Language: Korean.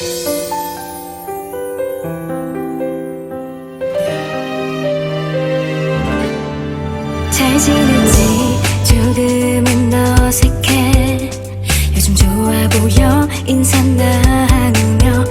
잘 지냈지? 조금은 어색해. 요즘 좋아 보여? 인사 나누며